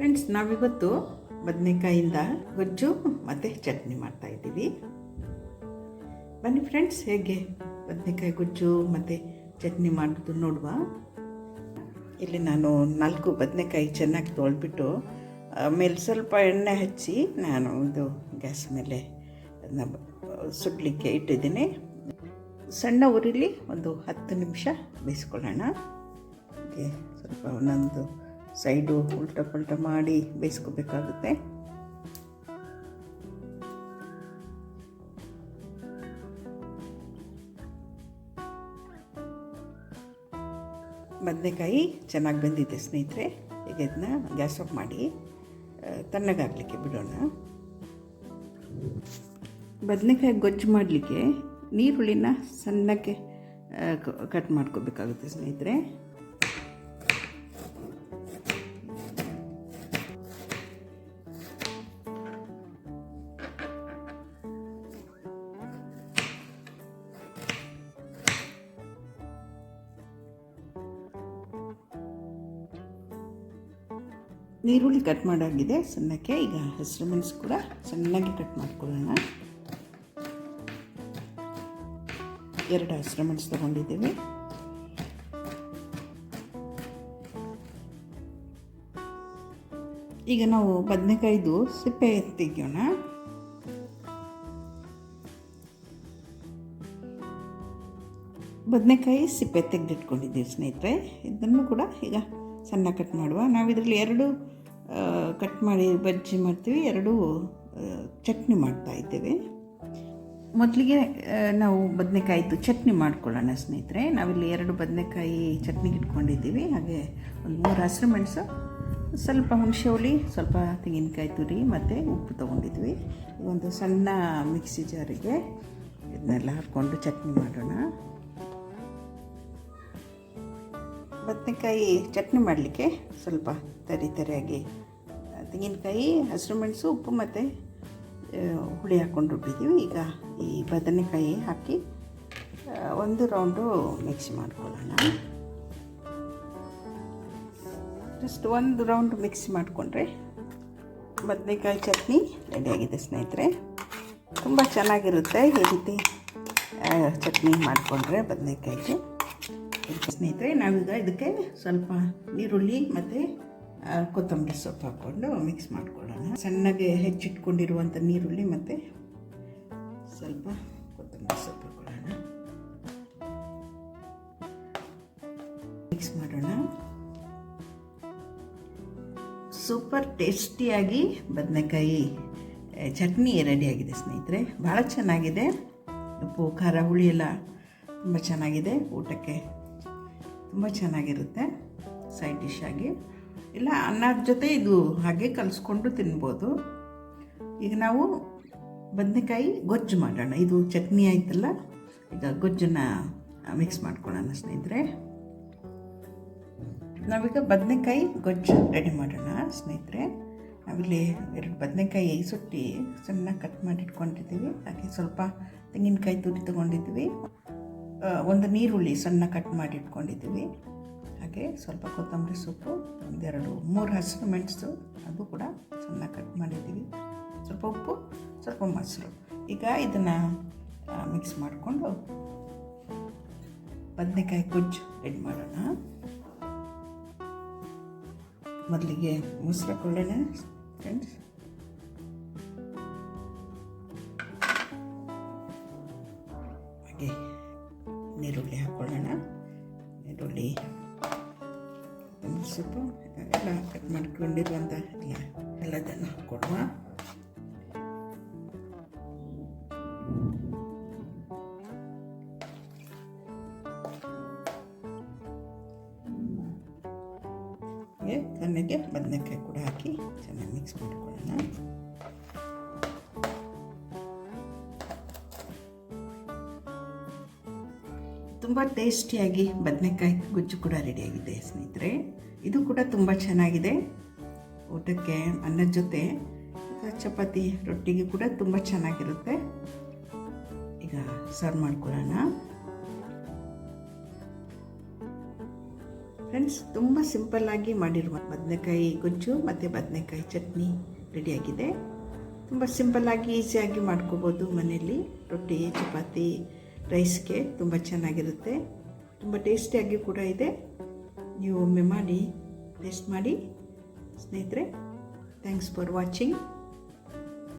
Friends ನಾವಿವತ್ತು ಬದನೆಕಾಯಿಂದ ಗೊಜ್ಜು ಮತ್ತು ಚಟ್ನಿ ಮಾಡ್ತಾ ಇದ್ದೀವಿ. ಬನ್ನಿ ಫ್ರೆಂಡ್ಸ್ ಹೇಗೆ ಬದನೆಕಾಯಿ ಗೊಜ್ಜು ಮತ್ತು ಚಟ್ನಿ ಮಾಡೋದು ನೋಡುವ. ಇಲ್ಲಿ ನಾನು ನಾಲ್ಕು ಬದನೆಕಾಯಿ ಚೆನ್ನಾಗಿ ತೊಳೆದ್ಬಿಟ್ಟು ಮೇಲೆ ಸ್ವಲ್ಪ ಎಣ್ಣೆ ಹಚ್ಚಿ ನಾನು ಇದು ಗ್ಯಾಸ್ ಮೇಲೆ ಅದನ್ನ ಸುಡಲಿಕ್ಕೆ ಇಟ್ಟಿದ್ದೀನಿ. ಸಣ್ಣ ಉರಿಲಿ ಒಂದು ಹತ್ತು ನಿಮಿಷ ಬೇಯಿಸ್ಕೊಳ್ಳೋಣ. ಸ್ವಲ್ಪ ಒಂದೊಂದು ಸೈಡು ಉಲ್ಟ ಪಲ್ಟ ಮಾಡಿ ಬೇಯಿಸ್ಕೋಬೇಕಾಗುತ್ತೆ. ಬದನೆಕಾಯಿ ಚೆನ್ನಾಗಿ ಬೆಂದಿದೆ ಸ್ನೇಹಿತರೆ, ಈಗ ಇದನ್ನ ಗ್ಯಾಸ್ ಆಫ್ ಮಾಡಿ ತಣ್ಣಗಾಗಲಿಕ್ಕೆ ಬಿಡೋಣ. ಬದನೆಕಾಯಿ ಗೊಜ್ಜು ಮಾಡಲಿಕ್ಕೆ ನೀರುಳ್ಳಿನ ಸಣ್ಣಕ್ಕೆ ಕಟ್ ಮಾಡ್ಕೋಬೇಕಾಗುತ್ತೆ ಸ್ನೇಹಿತರೆ. ನೀರುಳ್ಳಿ ಕಟ್ ಮಾಡಾಗಿದೆ. ಸಣ್ಣಕ್ಕೆ ಈಗ ಹಸಿರು ಮೆಣಸು ಕೂಡ ಸಣ್ಣಗೆ ಕಟ್ ಮಾಡ್ಕೊಳ್ಳೋಣ. ಎರಡು ಹಸಿರು ಮೆಣಸು ತಗೊಂಡಿದ್ದೀವಿ. ಈಗ ನಾವು ಬದನೆಕಾಯ್ದು ಸಿಪ್ಪೆ ತೆಗಿಯೋಣ. ಬದನೆಕಾಯಿ ಸಿಪ್ಪೆ ತೆಗೆದಿಟ್ಕೊಂಡಿದ್ದೀವಿ ಸ್ನೇಹಿತರೆ. ಇದನ್ನು ಕೂಡ ಈಗ ಸಣ್ಣ ಕಟ್ ಮಾಡುವ. ನಾವು ಇದರಲ್ಲಿ ಎರಡು ಕಟ್ ಮಾಡಿ ಬಜ್ಜಿ ಮಾಡ್ತೀವಿ, ಎರಡು ಚಟ್ನಿ ಮಾಡ್ತಾ ಇದ್ದೇವೆ. ಮೊದಲಿಗೆ ನಾವು ಬದನೆಕಾಯಿದು ಚಟ್ನಿ ಮಾಡ್ಕೊಳ್ಳೋಣ ಸ್ನೇಹಿತರೆ. ನಾವಿಲ್ಲಿ ಎರಡು ಬದನೆಕಾಯಿ ಚಟ್ನಿಗೆ ಇಟ್ಕೊಂಡಿದ್ದೀವಿ. ಹಾಗೆ ಒಂದು ಮೂರು ಹಸಿರು ಮೆಣಸು, ಸ್ವಲ್ಪ ಹುಣಸೆ ಸ್ವಲ್ಪ ತೆಂಗಿನಕಾಯಿ ತುರಿ ಮತ್ತು ಉಪ್ಪು ತೊಗೊಂಡಿದ್ವಿ. ಒಂದು ಸಣ್ಣ ಮಿಕ್ಸಿ ಜಾರಿಗೆ ಇದನ್ನೆಲ್ಲ ಹಾಕ್ಕೊಂಡು ಚಟ್ನಿ ಮಾಡೋಣ. ಬದನೆಕಾಯಿ ಚಟ್ನಿ ಮಾಡಲಿಕ್ಕೆ ಸ್ವಲ್ಪ ತರಿ ತರಿಯಾಗಿ ತೆಂಗಿನಕಾಯಿ, ಹಸಿರು ಮೆಣಸು, ಉಪ್ಪು ಮತ್ತು ಹುಳಿ ಹಾಕ್ಕೊಂಡು ರುಬ್ಬಿದ್ದೀವಿ ಈಗ ಈ ಬದನೆಕಾಯಿ ಹಾಕಿ ಒಂದು ರೌಂಡು ಮಿಕ್ಸ್ ಮಾಡ್ಕೊಳ್ಳೋಣ. ಜಸ್ಟ್ ಒಂದು ರೌಂಡ್ ಮಿಕ್ಸ್ ಮಾಡಿಕೊಂಡ್ರೆ ಬದನೆಕಾಯಿ ಚಟ್ನಿ ರೆಡಿಯಾಗಿದೆ ಸ್ನೇಹಿತರೆ. ತುಂಬ ಚೆನ್ನಾಗಿರುತ್ತೆ ಈ ರೀತಿ ಚಟ್ನಿ ಮಾಡಿಕೊಂಡ್ರೆ ಬದನೆಕಾಯಿಗೆ. ಸ್ನೇಹಿತರೆ ನಾವೀಗ ಇದಕ್ಕೆ ಸ್ವಲ್ಪ ನೀರುಳ್ಳಿ ಮತ್ತು ಕೊತ್ತಂಬರಿ ಸೊಪ್ಪು ಹಾಕ್ಕೊಂಡು ಮಿಕ್ಸ್ ಮಾಡ್ಕೊಳ್ಳೋಣ. ಸಣ್ಣಗೆ ಹೆಚ್ಚಿಟ್ಕೊಂಡಿರುವಂಥ ನೀರುಳ್ಳಿ ಮತ್ತು ಸ್ವಲ್ಪ ಕೊತ್ತಂಬರಿ ಸೊಪ್ಪು ಹಾಕ್ಕೊಳ್ಳೋಣ. ಮಿಕ್ಸ್ ಮಾಡೋಣ. ಸೂಪರ್ ಟೇಸ್ಟಿಯಾಗಿ ಬದನೆಕಾಯಿ ಚಟ್ನಿ ಚಟ್ನಿ ರೆಡಿಯಾಗಿದೆ ಸ್ನೇಹಿತರೆ. ಭಾಳ ಚೆನ್ನಾಗಿದೆ. ಉಪ್ಪು, ಖಾರ, ಹುಳಿ ಎಲ್ಲ ತುಂಬ ಚೆನ್ನಾಗಿದೆ. ಊಟಕ್ಕೆ ತುಂಬ ಚೆನ್ನಾಗಿರುತ್ತೆ ಸೈಡ್ ಡಿಶ್ ಆಗಿ. ಇಲ್ಲ ಅನ್ನದ ಜೊತೆ ಇದು ಹಾಗೆ ಕಲಿಸ್ಕೊಂಡು ತಿನ್ಬೋದು. ಈಗ ನಾವು ಬದನೆಕಾಯಿ ಗೊಜ್ಜು ಮಾಡೋಣ. ಇದು ಚಟ್ನಿ ಆಯ್ತಲ್ಲ ಈಗ ಗೊಜ್ಜನ್ನು ಮಿಕ್ಸ್ ಮಾಡ್ಕೊಳ್ಳೋಣ ಸ್ನೇಹಿತರೆ. ನಾವೀಗ ಬದನೆಕಾಯಿ ಗೊಜ್ಜು ರೆಡಿ ಮಾಡೋಣ ಸ್ನೇಹಿತರೆ. ನಾವಿಲ್ಲಿ ಎರಡು ಬದನೆಕಾಯಿ ಸುಟ್ಟಿ ಸಣ್ಣ ಕಟ್ ಮಾಡಿ ಇಟ್ಕೊಂಡಿದ್ದೀವಿ ಹಾಗೆ ಸ್ವಲ್ಪ ತೆಂಗಿನಕಾಯಿ ತುರಿ ತೊಗೊಂಡಿದ್ವಿ ಆ, ಒಂದು ನೀರುಳ್ಳಿ ಸಣ್ಣ ಕಟ್ ಮಾಡಿ ಇಟ್ಕೊಂಡಿದ್ದೀವಿ ಹಾಗೆ ಸ್ವಲ್ಪ ಕೊತ್ತಂಬರಿ ಸೊಪ್ಪು, ಒಂದೆರಡು, ಮೂರು ಹಸಿರು ಮೆಣಸು, ಅದು ಕೂಡ ಸಣ್ಣ ಕಟ್ ಮಾಡಿದ್ದೀವಿ. ಸ್ವಲ್ಪ ಉಪ್ಪು, ಸ್ವಲ್ಪ ಮೊಸರು. ಈಗ ಇದನ್ನು ಮಿಕ್ಸ್ ಮಾಡಿಕೊಂಡು ಬದನೆಕಾಯಿ ಗೊಜ್ಜು ರೆಡಿ ಮಾಡೋಣ. ಮೊದಲಿಗೆ ಮೊಸರು ಹಾಕೊಳ್ಳೋಣ ಫ್ರೆಂಡ್ಸ್ ನೀರುಳ್ಳಿ ಹಾಕ್ಕೊಳ್ಳೋಣ ಈರುಳ್ಳಿ ಸೊಪ್ಪು ಎಲ್ಲ ಕಟ್ ಮಾಡ್ಕೊಂಡಿರುವಂಥ ಎಲ್ಲ ಎಲ್ಲದನ್ನು ಹಾಗೆ ಕೊನೆಗೆ ಬದನೆಕಾಯಿ ಕೂಡ ಹಾಕಿ ಚೆನ್ನಾಗಿ ಮಿಕ್ಸ್ ಮಾಡ್ಕೊಳ್ಳೋಣ. ತುಂಬ ಟೇಸ್ಟಿಯಾಗಿ ಬದನೆಕಾಯಿ ಗುಜ್ಜು ಕೂಡ ರೆಡಿಯಾಗಿದೆ, ಸ್ನೇಹಿತರೆ. ಇದು ಕೂಡ ತುಂಬ ಚೆನ್ನಾಗಿದೆ. ಊಟಕ್ಕೆ ಅನ್ನದ ಜೊತೆ ಚಪಾತಿ ರೊಟ್ಟಿಗೆ ಕೂಡ ತುಂಬ ಚೆನ್ನಾಗಿರುತ್ತೆ. ಈಗ ಸರ್ವ್ ಮಾಡ್ಕೊಳ್ಳೋಣ. ಫ್ರೆಂಡ್ಸ್, ತುಂಬ ಸಿಂಪಲ್ಲಾಗಿ ಮಾಡಿರುವ ಬದನೆಕಾಯಿ ಗೊಜ್ಜು ಮತ್ತು ಬದನೆಕಾಯಿ ಚಟ್ನಿ ರೆಡಿಯಾಗಿದೆ. ತುಂಬ ಸಿಂಪಲ್ಲಾಗಿ ಈಸಿಯಾಗಿ ಮಾಡ್ಕೋಬೋದು ಮನೆಯಲ್ಲಿ. ರೊಟ್ಟಿ, ಚಪಾತಿ ರೈಸ್ಗೆ ತುಂಬ ಚೆನ್ನಾಗಿರುತ್ತೆ. ತುಂಬ ಟೇಸ್ಟಿಯಾಗಿ ಕೂಡ ಇದೆ. ನೀವು ಒಮ್ಮೆ ಮಾಡಿ ಟೇಸ್ಟ್ ಮಾಡಿ. ಸ್ನೇಹಿತರೆ ಥ್ಯಾಂಕ್ಸ್ ಫಾರ್ ವಾಚಿಂಗ್